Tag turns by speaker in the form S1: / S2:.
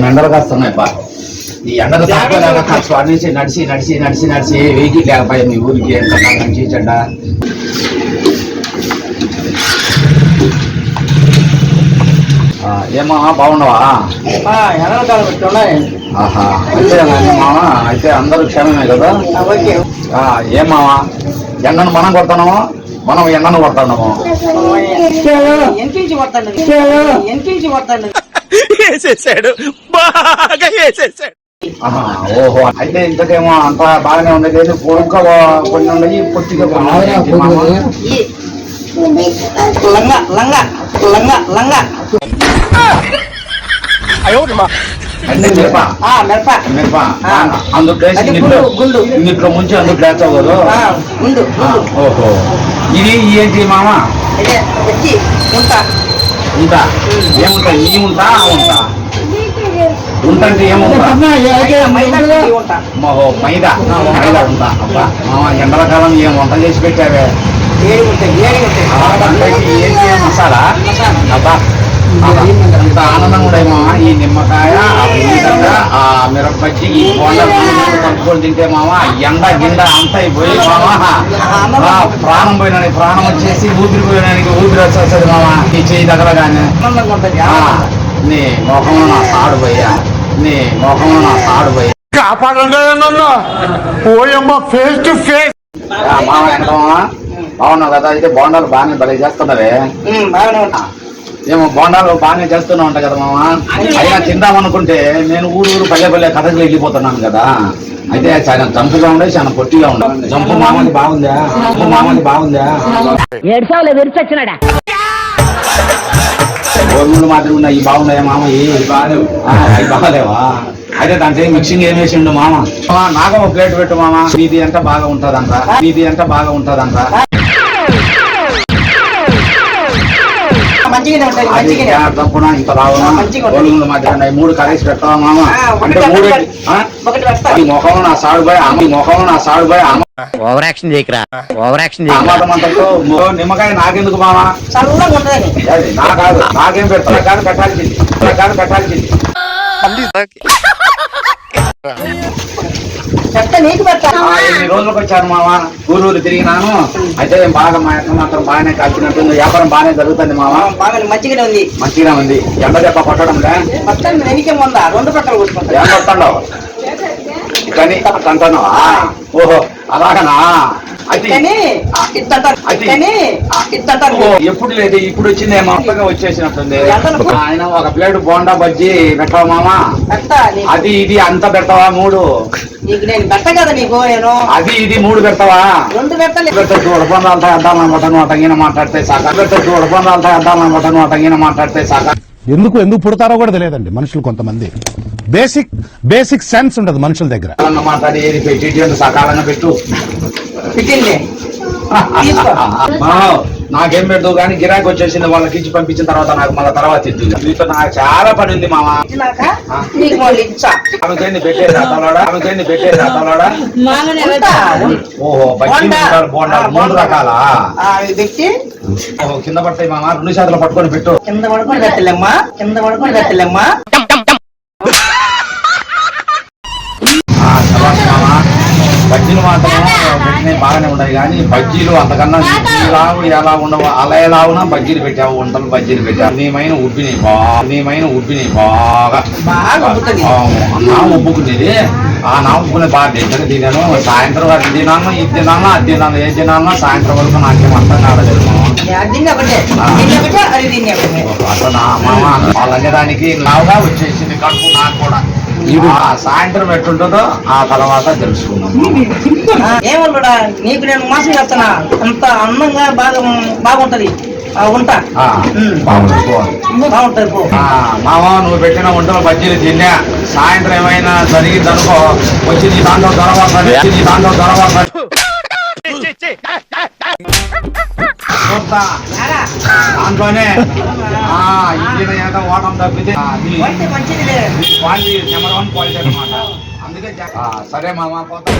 S1: ఎండలు కాస్తున్నాయి బా. ఈ ఎండలు వాడి నుంచి నడిచి నడిచి నడిచి నడిచి వెహికల్ లేకపోయా మీ ఊరికి ఎంత మంచి చెడ్డ ఆ, ఏమా బాగున్నావా? ఆహా అయితే మామ అయితే అందరూ క్షేమమే కదా?
S2: ఓకే.
S1: ఆ, ఏం మావా ఎండను మనం కొడుతున్నాము మనం ఎండను
S2: పడతాను.
S3: వేసేసాడు. బాగా వేసేసాడు.
S1: ఓహో అయితే ఇంతకేమో అంత బాగానే ఉంది. లేదు పొడుక కొన్ని ఉన్నాయి పొట్టిగా.
S2: లంగా లంగా లంగా లంగా.
S1: అంటే మిరప.
S2: మిరప.
S1: మిరప.
S2: గుండు, గుండు.
S1: ఇందులో ముంచి
S2: ఆ, ఉండు
S1: ఆ,
S2: ఉండు
S1: ఓహో. ఇది ఏంటి మామ?
S2: ఉంటా.
S1: ఉంటా? ఏముంటా? నీ ఉంటా ఆ ఉంటా? ఏముంటా
S2: మైదా
S1: ఓహో మైదా మైదా. ఉంటా. అబ్బా మామ ఎండల కాలం ఏం వంట చేసి పెట్టావే?
S2: ఏడు ఉంటాయి ఉంటాయి
S1: మసాలా. అబ్బా ఆహా, ఎంత ఆనందంగా ఈ నిమ్మకాయ ఆ ఆ మిరపచ్చి ఈ బోండా కలుపుకొని తింటే మామ ఎండ గిండ అంతా అయిపోయి మామ. ప్రాణం పోయినానికి ప్రాణం వచ్చేసి ఊపిరి పోయినానికి ఊపిరి వచ్చేస్తుంది మామ ఈ చేయి తగలగానే
S2: ఆనందంగా
S1: ఆ, నీ మొఖంలో నా సాడు పోయా నీ మొఖంలో నా సాడు పోయా
S3: కాపాడండి నన్ను ఓయమ్మ ఫేస్ టు ఫేస్
S1: మామ ఎంత మామ బాగున్నావు కదా? అయితే బోండాలు బాగానే బలి చేస్తున్నావే.
S2: బాగానే ఉంటా
S1: ఏమో బోండాలు బాగానే చేస్తూనే ఉంటా కదా మామ అయినా తిందాం అనుకుంటే నేను ఊరు ఊరు పల్లె పల్లె కథకు వెళ్ళిపోతున్నాను కదా. అయితే చాలా జంపుగా ఉండే చాలా పొట్టిగా ఉండే. జంపు మామని బాగుందా? జంపు మామని బాగుందా? గోధుమలు మాత్రం ఉన్నాయి బాగున్నాయా మామ? ఈ బాగాలేవు. బాగాలేవా? అయితే దాంట్లో మిక్సింగ్ ఏం వేసిండు మామ? మామ, నాకు ఒక ప్లేట్ పెట్టు మామ. నీది ఎంత బాగా ఉంటదంట నీది ఎంత బాగా ఉంటదంట
S2: మంచిగానే ఉంటుంది
S1: తప్పున? ఇంత
S2: ఉంటుంది.
S1: గోధుమల మూడు కర్రీస్ పెడతావా మామ? అంటే మూడు
S2: ఒకటి పెడతా.
S1: ఈ మొఖంలో నా సాడు పోయి ఆమె మొఖంలో నా సాడు పోయి ఆమె
S4: ఓవర్ యాక్షన్ చేయకరా. ఓవర్ యాక్షన్
S1: నిమ్మకాయ నాకెందుకు మామ?
S2: చల్లగా ఉంటుందని
S1: అది నా కాదు నాకేం పెడతా? కాదు పెట్టాల్సింది. కాదు పెట్టాల్సింది.
S2: నీకు
S1: ఎన్ని రోజులకు వచ్చాను మామ ఊరూరు తిరిగినాను. అయితే బాగా మా యొక్క మాత్రం బాగానే కాల్చినట్టుంది. వ్యాపారం బాగానే జరుగుతుంది మామ
S2: బాగా మంచిగానే ఉంది.
S1: మంచిగా ఉంది. ఎండ దెబ్బ కొట్టడం
S2: మొత్తం ఉందా? రెండు పట్టలు కొట్టుకుంటా.
S1: ఏం కొట్టండవు కానీ అంటున్నావా? ఓహో అలాగనా? ఎప్పుడు లేదు? ఇప్పుడు వచ్చింది మొత్తగా వచ్చేసినట్టుంది. ఆయన ఒక ప్లేట్ బోండా బజ్జీ పెట్టవా మామ? అది ఇది అంత పెడతావా మూడు?
S2: నీకు నేను పెట్ట కదా నీకు నేను.
S1: అది ఇది మూడు పెడతావా?
S2: రెండు పెడతా
S1: పెద్ద చూడబందాలతో వేద్దామని బటన్ అటగిన మాట్లాడితే సాక. పెద్ద చూడబందాలతో వేద్దామని బటన్ అటగిన మాట్లాడితే సాక.
S5: ఎందుకు ఎందుకు పుడతారో కూడా తెలియదండి మనుషులు కొంతమంది. బేసిక్ బేసిక్ సెన్స్ ఉండదు మనుషుల దగ్గర.
S1: మాట్లాడి ఏది పెట్టి సకాలంగా పెట్టు. నాకేం పెడతావు కానీ గిరాకీ వచ్చేసింది వాళ్ళకి ఇచ్చి పంపించిన తర్వాత నాకు మళ్ళీ తర్వాత ఇద్దు మీతో నాకు చాలా పని ఉంది మామ
S2: ఇచ్చినాక నీకు మళ్ళీ ఇచ్చా.
S1: ఆమెకేంది పెట్టేది అతలాడా ఆమెకేంది పెట్టేది అతలాడా. ఓహో. బోండాలు, బోండాలు మూడు. రకాలా? కింద పడతాయి మామ రెండు చేతులు పట్టుకొని పెట్టు.
S2: కింద పడుకొని పెట్టలేమ్మా. కింద పడుకొని పెట్టలేమ్మా.
S1: పెట్టినవి బాగానే ఉన్నాయి కానీ బజ్జీలు అంతకన్నా ఇలావు ఎలా ఉండవు. అలా ఎలా ఉన్నా బజ్జీలు పెట్టావు వంటలు బజ్జీలు పెట్టావు. నీమైన ఉబ్బిని బాగా నీమైన ఉబ్బిని బాగా. నా ఉబ్బుకునేది. ఆ నా ఉబ్బుకునే బాగా దగ్గర తినాను సాయంత్రం వరకు తినాను ఇది తినాను అది తినాను ఏం తినాను సాయంత్రం వరకు నాకేం అర్థం కాలేదు అట్లా నా మామ వాళ్ళనే దానికి లావుగా వచ్చేసింది కడుపు నాకు కూడా. సాయంత్రం ఎట్టుంటుందో ఆ తర్వాత తెలుసుకున్నాం
S2: ఆ, ఏమల్లుడా నీకు నేను మోసం చేస్తున్నా అంత అందంగా బాగా బాగుంటది. ఉంటా. బాగుంటది
S1: మామ నువ్వు పెట్టిన వంటలు బజ్జీలు తిన్నా. సాయంత్రం ఏమైనా జరిగింది అనుకో వచ్చి నీ దాంట్లో దొరవాలి నీ దాంట్లో దొరవాలి
S2: రారా.
S1: దాంట్లోనే ఏదో ఓటం తప్పితే క్వాలిటీ నెంబర్ వన్ క్వాలిటీ అనమాట అందుకే సరే మామ పోతా.